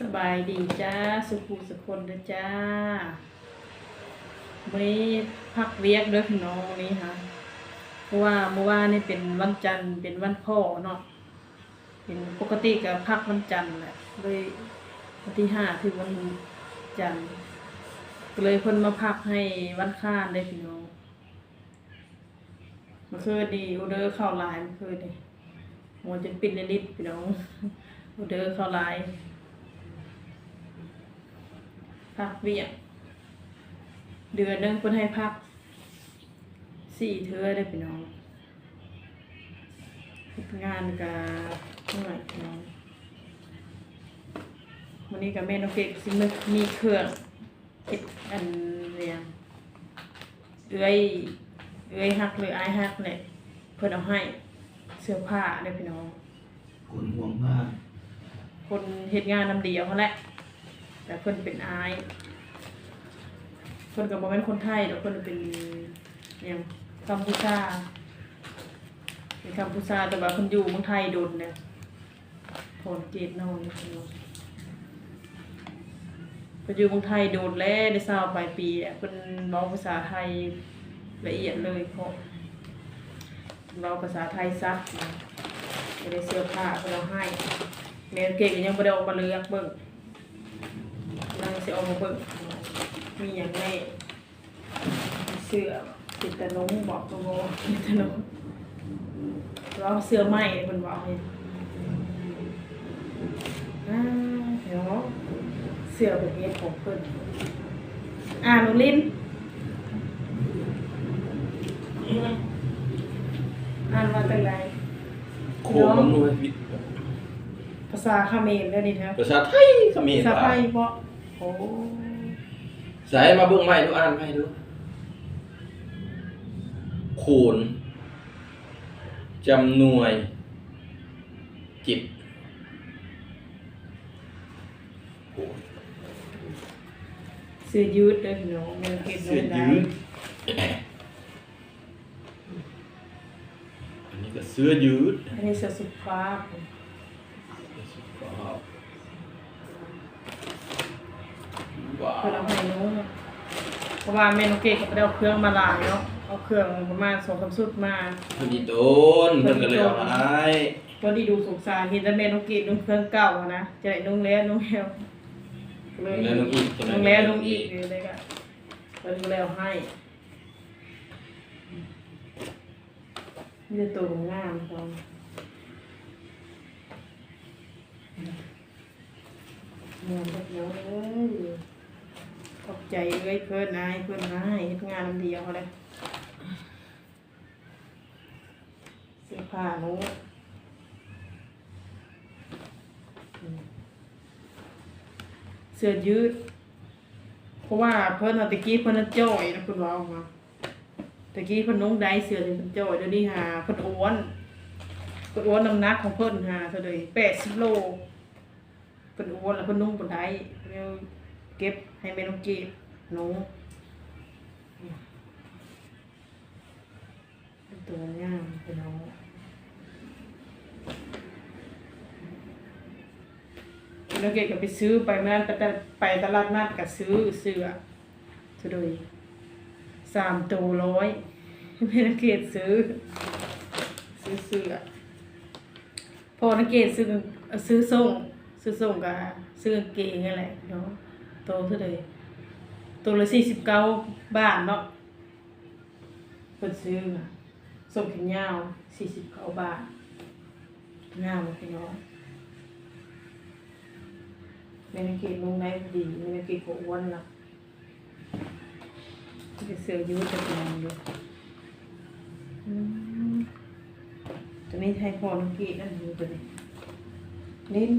สบายดีจ้า สุขุสุคนเด้อจ้าวันนี้พักเวียกเด้อพี่น้องวันนี้ค่ะเพราะว่าเมื่อวานนี่เป็นวันจันทร์เป็นวันพ่อเนาะเป็นปกติกับพักวันจันทร์แหละเลยวันที่ห้าถึงวันจันทร์ก็เลยเพิ่นมาพักให้วันข้านได้พี่น้องเมื่อคืนดีออเดอร์เข้าไลน์เมื่อคืนนี่หมันจะปิดนิดพี่น้องออเดอร์เข้าไลน์ พักเวียกเดือนหนึงเพิ่นให้พักสี่เทื่อได้อพี่น้องเฮ็ดงานกับเมื่อยพี่น้องวันนี้กับแม่น้องเก๊กสิมึกมีเครื่องเฮ็ดอันเรียงเอื้อยเอื้อยฮักหรืออายฮักเนี่ยเพิ่นเอาให้เสื้อผ้าเด้อพี่น้องคนห่วงมากคนเฮ็ดงานนำเดียวเขาแหละ แต่เพิ่นเป็นอายเพิ่นก็บ่แม่นคนไทยดอกเพิ่นเป็นยังกัมพูชาเป็นกัมพูชาแต่ว่าเพิ่นอยู่เมืองไทยโดนเนี่ยโผนเกตนอยเพิ่นว่าเพิ่นอยู่เมืองไทยโดนแล้วได้20ปลายปีเพิ่นเว้าภาษาไทยละเอียดเลยเพราะเว้าภาษาไทยซักนะบ่ได้เสื้อผ้าเพิ่นเอาให้แม่เก่งยังบ่ได้ออกมาเลือกเบิ่ง สิออกมาเบิ่งมีหยังแม่เสื้อติดตะนงบอกตัวโงติดตะนงเราเสื้อไหมเพิ่นว่าให้อ่าเดี๋ยวเสื้อเป็นเฮ็ดของเพิ่นอ่าหนูลินอ่านว่าจังไดโคมมันรวยวิทย์ภาษาเขมรเด้อนี่ครับภาษาไทยเขมรภาษาไทยบ่โอ้ใส่มาเบิ่งใหม่ดูอ่านใหม่ดูโขนจำหน่วยจิตโขนเสื้อยืดเด้อพี่น้องแม่นเฮ็ดเสื้อได้ยืดอันนี้ก็เสื้อยืด อันนี้เสื้อสุภาพ ว้าเพิ่นเอาวให้หนูเพราะว่าแม่น้องเก๋ก็บ่ได้เอาเครื่องมาหลายเนาะเอาเครื่องประมาณ2-3ชุดมาพอดีโดนเพิ่นก็เลยเอามาให้พอดีดูสงสารเห็นแต่แม่น้องเก๋นุ่งเครื่องเก่าอะนะจะได้นุ่งแล้วนุ่งแล้วก็เลยแล้วน้องอีกนุ่งแล้วนุ่งอีกเลยก็เพิ่นก็เลยเอาให้มีแต่ตัวงามๆพอเงินเล็กน้อยเอ้ย ขอบใจเอ้ยเพื่อนนายเพื่อนนายเฮ็ดงานอันเดียวเลยเสื้อผ้าหนูอืมเสื้อยืด เพราะว่าเพิ่นเอาตะกี้เพิ่นน่ะจ้อยนะเพิ่นว่าออกมาตะกี้เพิ่นนุ่งได้เสื้อนี่เพิ่นจ้อยเดี๋ยวนี้หาเพิ่นอ้วนเพิ่นอ้วนน้ำหนักของเพิ่นหาเท่าใด80โลเพิ่นอ้วนแล้วเพิ่นนุ่งบ่ได้เดี๋ยว ก็บให้แม่น้องเก็บหนูตัวงามเป็นน้องแม่น้องเก็บก็ไปซื้อไปแม่นไปตะไปตลาดนัดก็ซื้อเสื้อซะโดยสามตัวร้อยแม่น้องเก็บซื้อ ซื้อเสื้อพอนักเกตซื้อซื้อส่งซื้อส่งกับซื้อกางเกงนี่แหละเนาะ โตเท่าเลยตัวละสี่สิบเก้าบาทเนาะเพิ่นซื้อส่งแขนยาวสี่สิบเก้าบาทงามพี่น้องแม่นักเกตลงได้ดีแม่นักเกตก็อ้วนละที่เสือยืดจะเป็นยังอยู่ตัวนี้ใช้พอน้องกีนั่นดูตัวนี้ลิ้น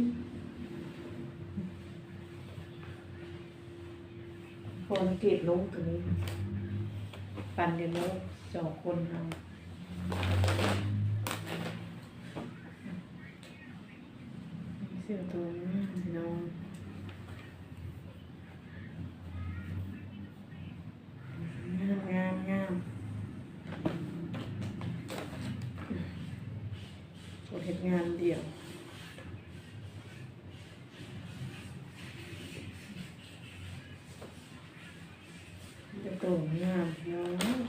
พอน้องกีลงตัวนี้ปันเดี๋ยวน้องสองคนเราเสื้อตัวนี้น้องามงามงาม เราเห็นงานเดียว ตัวงามเนาะ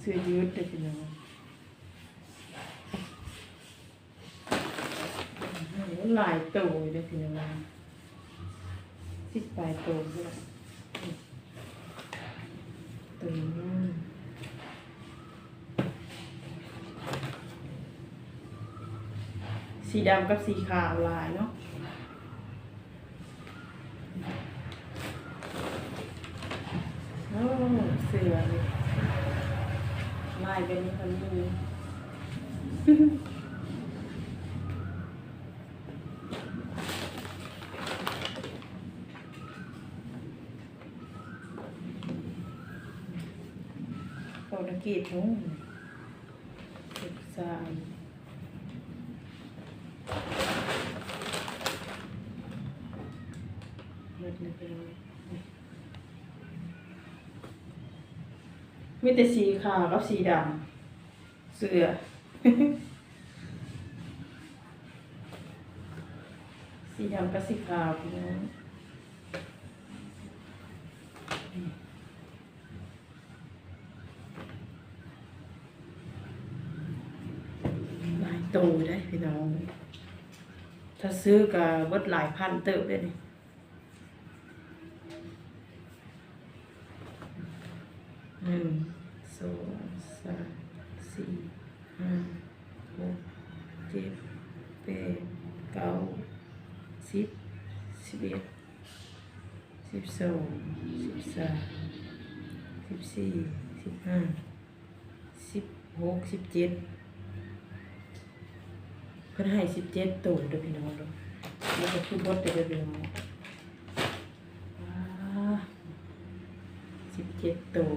เสื้อยืดเลยพี่น้องโอ้โหลายตัวเลยพี่น้องสิบปลายตัวด้วยตัวงาม สีดำกับสีขาวลายเนาะโอ้เสือเลยลายเป็นคนนี้โปรตุเกสหุ้งศึกษาเลิศเลยไปเลย มีแต่สีขาวกับสีดำเสือสีดำกับสีขาวพี่น้องหลายโตได้พี่น้อง ถ้าซื้อกับเบิดหลายพันเติบเลยนี่ หนึ่งสองสามสี่ห้าหกเจ็ดแปดเก้าสิบสิบ เอ็ดสิบสองสิบสามสิบสี่สิบห้าสิบหกสิบเจ็ดเพิ่นให้สิบเจ็ดตัวเด้อพี่น้องเด้อแล้วก็คือบดเด้อพี่น้องว้าสิบเจ็ดตัว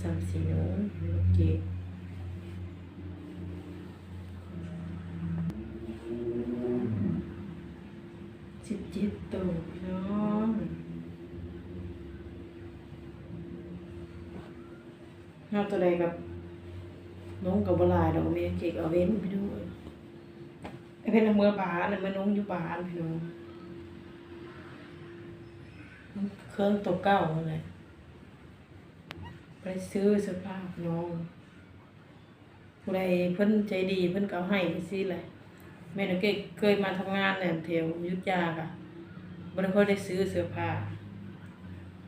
สามสี่นิ้วโอเคสิบเจ็ดตัวพี่น้อง เอาตัวใดกับน้องกับบลายดอกเมียเจกเอาเว้นพี่น้องไอเพิ่นเอาเมื่อบานน่ะมันน้องอยู่บานพี่น้องเครื่องตัวเก่าเลยไปซื้อเสื้อผ้าให้น้องผู้ใดเพิ่นใจดีเพิ่นก็เอาให้ไปซื้อเลยแม่นเกเคยมาทำงานเนี่ยแถวยุทธยากะบ่ได้ค่อยได้ซื้อเสื้อผ้า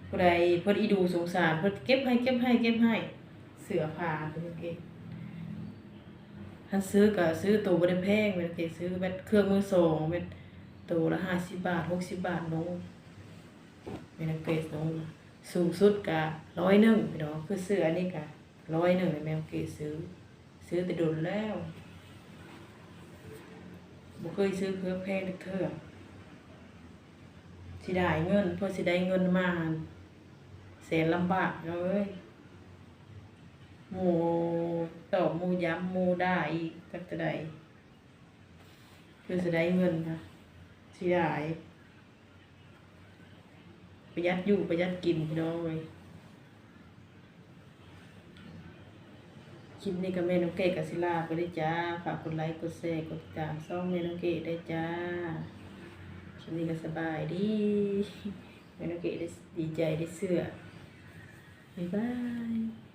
ผู้ใดเพิ่นอีดูสงสารเพิ่นเก็บให้เก็บให้เก็บให้ เสื้อผ้าเพิ่นเก็บท่านซื้อก็ซื้อตัวบ่ได้แพงแม่นเกซื้อแบบเครื่องมือสองแบบตัวละ50บบาท60บบาทน้องแม่นเกน้องสูงสุดกะร้อยหนึ่งพี่น้องคือซื้ออันนี้กะร้อยหนึ่งเลยแมวเกซื้อ ซื้อแต่โดนแล้วบ่เคยซื้อเครื่องแพงเท่าสิได้เงินเพอสิได้เงินมาแสนลำบากเอ้ย หมูตอกหมูย้ำหมูได้อีกก็จะได้คือสิได้เงินค่ะสิได้ประหยัดอยู่ประหยัดกินพี่น้องเลยคลิปนี้กับแม่น้องเกดกับศิลาไปได้จ้า ฝากกดไลค์ กดแชร์ กดติดตามช่องแม่น้องเกดได้จ้า คลิปนี้ก็สบายดี แม่น้องเกดได้ดีใจได้เสื้อ บ๊ายบาย